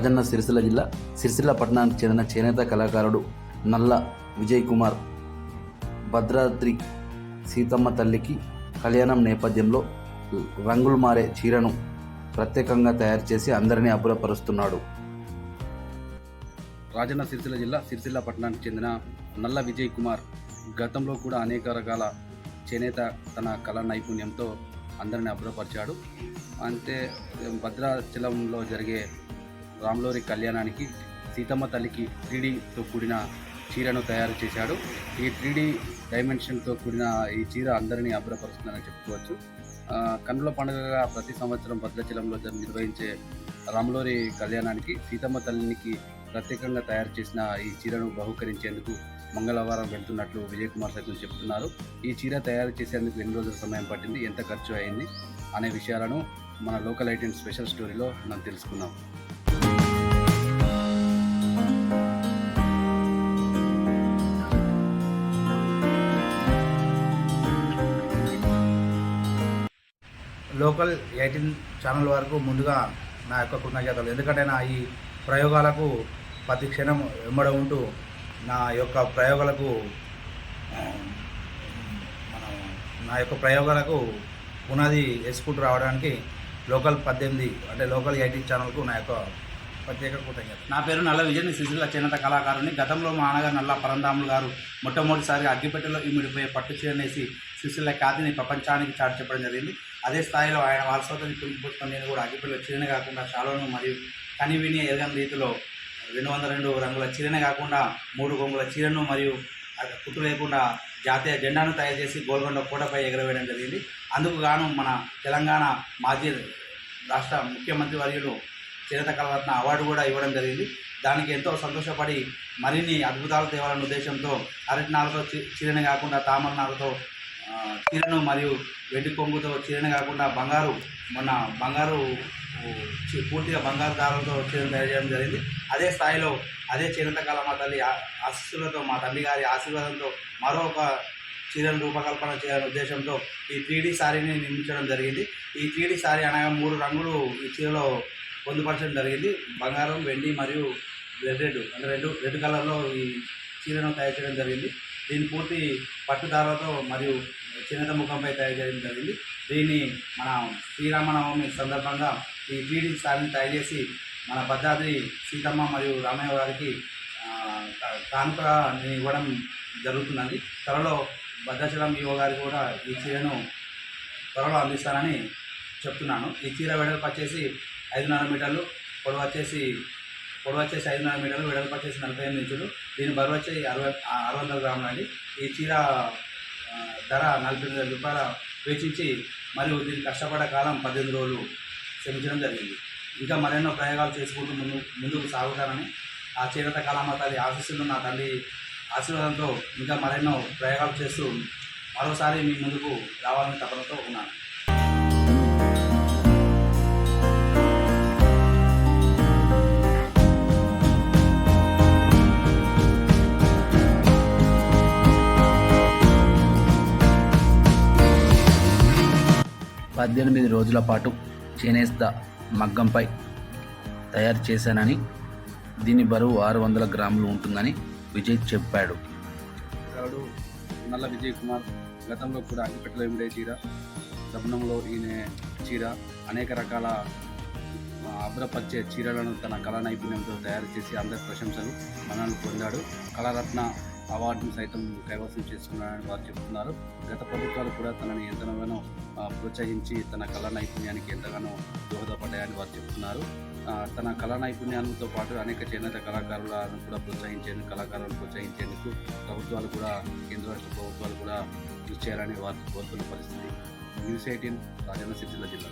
రాజన్న సిరిసిల్ల జిల్లా సిరిసిల్ల పట్టణానికి చెందిన చేనేత కళాకారుడు నల్ల విజయ్ కుమార్. భద్రాద్రి సీతమ్మ తల్లికి కళ్యాణం నేపథ్యంలో రంగులు మారే చీరను ప్రత్యేకంగా తయారు చేసి అందరినీ అబ్బురపరుస్తున్నాడు. రాజన్న సిరిసిల్ల జిల్లా సిరిసిల్ల పట్టణానికి చెందిన నల్ల విజయ్ కుమార్ గతంలో కూడా అనేక రకాల చేనేత తన కళా నైపుణ్యంతో అందరిని అబ్బురపరిచాడు. అంటే భద్రాచలంలో జరిగే రామ్లోరి కళ్యాణానికి సీతమ్మ తల్లికి త్రీడీతో కూడిన చీరను తయారు చేశాడు. ఈ త్రీడీ డైమెన్షన్తో కూడిన ఈ చీర అందరినీ అభ్రపరుస్తుందని చెప్పుకోవచ్చు. ఆ, కన్నుల పండుగగా ప్రతి సంవత్సరం భద్రాచలంలో నిర్వహించే రాములోరి కళ్యాణానికి సీతమ్మ తల్లికి ప్రత్యేకంగా తయారు చేసిన ఈ చీరను బహుకరించేందుకు మంగళవారం వెళ్తున్నట్లు విజయ్ కుమార్ సైతం చెప్తున్నారు ఈ చీర తయారు చేసేందుకు ఎన్ని రోజుల సమయం పట్టింది? ఎంత ఖర్చు అయింది? అనే విషయాలను మన లోకల్ ఐటెం స్పెషల్ స్టోరీలో మనం తెలుసుకున్నాం లోకల్ ఎయిటీన్ ఛానల్ వరకు ముందుగా నా యొక్క కృతజ్ఞతలు. ఎందుకంటే నా ఈ ప్రయోగాలకు ప్రతి క్షణం వెంబడ ఉంటూ నా యొక్క ప్రయోగాలకు మన నా యొక్క ప్రయోగాలకు పునాది వేసుకుంటూ రావడానికి లోకల్ పద్దెనిమిది అంటే లోకల్ ఎయిటీన్ ఛానల్కు నా యొక్క ప్రత్యేక కృతజ్ఞత. నా పేరు నల్ల విజయ్ సిరిసిల్ల చేనేత కళాకారుని. గతంలో మా నాన్నగారు నల్ల పరంధాములు గారు మొట్టమొదటిసారి అగ్గిపెట్టెలో ఇమిడిపోయే పట్టు చీరనేసి సిరిసిల్ల ఖ్యాతిని ప్రపంచానికి చాటు చెప్పడం జరిగింది. అదే స్థాయిలో ఆయన వారసత్వం పుణిపుచ్చుకొని నేను కూడా అగ్గిపెట్టెలో చీరనే కాకుండా శాలువను మరియు కనివిని ఎదగని రీతిలో రెండు వందల రెండు రంగుల చీరనే కాకుండా మూడు రంగుల చీరను మరియు కుట్టు లేకుండా జాతీయ జెండాను తయారు చేసి గోల్కొండ కోటపై ఎగరవేయడం జరిగింది. అందుకు గాను మన తెలంగాణ మాజీ రాష్ట్ర ముఖ్యమంత్రి వర్యులు చేనేత కళరత్న అవార్డు కూడా ఇవ్వడం జరిగింది. దానికి ఎంతో సంతోషపడి మరిన్ని అద్భుతాలు తేవాలన్న ఉద్దేశంతో అరటి నారతో చీరని కాకుండా తామర నారతో చీరను మరియు వెండి కొంగుతో చీరనే కాకుండా బంగారు మొన్న బంగారు పూర్తిగా బంగారు దారులతో చీరను తయారు చేయడం జరిగింది. అదే స్థాయిలో అదే చేనేత మా తల్లి ఆ- ఆశీస్సులతో మా తల్లి గారి ఆశీర్వాదంతో మరో ఒక చీరను రూపకల్పన చేయాలనే ఉద్దేశంతో ఈ త్రీడీ శారీని నిర్మించడం జరిగింది. ఈ త్రీడీ శారీ అనగా మూడు రంగులు ఈ చీరలో పొందుపరచడం జరిగింది. బంగారం వెండి మరియు రెడ్ రెడ్ అంటే రెడ్ రెడ్ కలర్లో ఈ చీరను తయారు చేయడం జరిగింది. దీని పూర్తి పట్టుదారాలతో మరియు చిన్నత ముఖంపై తయారు చేయడం జరిగింది. దీన్ని మన శ్రీరామనవమి సందర్భంగా ఈ త్రీడీ స్థాయిని తయారు చేసి మన భద్రాద్రి సీతమ్మ మరియు రామయ్య గారికి ఆ, కానుకగా ఇవ్వడం జరుగుతున్నది. త్వరలో భద్రాచలం యువ గారికి కూడా ఈ చీరను త్వరలో అందిస్తానని చెప్తున్నాను. ఈ చీర వెడల్పు వచ్చేసి ఐదున్నర మీటర్లు పొడవు వచ్చేసి పొడవు వచ్చేసి ఐదున్నర మీటర్లు వెడల్పు వచ్చేసి నలభై ఎనిమిది ఇంచులు. దీని బరువు వచ్చి అరవై ఆరు వందల గ్రాములు అండి. ఈ చీర ధర నలభై ఎనిమిది వేల రూపాయల వేచించి మరియు దీనికి కష్టపడే కాలం పద్దెనిమిది రోజులు శ్రమించడం జరిగింది. ఇంకా మరెన్నో ప్రయోగాలు చేసుకుంటూ ముందు ముందుకు సాగుతానని ఆ చేనేత కళామ తల్లి ఆశీస్సులు నా తల్లి ఆశీర్వాదంతో ఇంకా మరెన్నో ప్రయోగాలు చేస్తూ మరోసారి మీ ముందుకు రావాలని తపనతో ఉన్నాను. పద్దెనిమిది రోజుల పాటు చేనేస్త మగ్గంపై తయారు చేశానని దీని బరువు ఆరు వందల గ్రాములు ఉంటుందని విజయ్ చెప్పాడు. నల్ల విజయ్ కుమార్ గతంలో కూడా అగ్గిపెట్టలో ఇమిడే చీర దమనంలో ఈయన చీర అనేక రకాల అభ్రపరిచే చీరలను తన కళా నైపుణ్యంతో తయారు చేసి అందరి ప్రశంసలు మనల్ని పొందాడు. కళారత్న అవార్డును సైతం కైవసం చేసుకున్నాడని వారు చెప్తున్నారు. గత ప్రభుత్వాలు కూడా తనని ఎంతగానో ప్రోత్సహించి తన కళా నైపుణ్యానికి ఎంతగానో దోహదపడ్డాయని వారు చెప్తున్నారు. తన కళా నైపుణ్యాలతో పాటు అనేక చేనేత కళాకారులను కూడా ప్రోత్సహించేందుకు కళాకారులను ప్రోత్సహించేందుకు ప్రభుత్వాలు కూడా కేంద్ర రాష్ట్ర ప్రభుత్వాలు కూడా కృషి చేయాలని వారు కోరుతున్న పరిస్థితి. న్యూస్ ఎయిటీన్ రాజన్న సిరిసిల్ల జిల్లా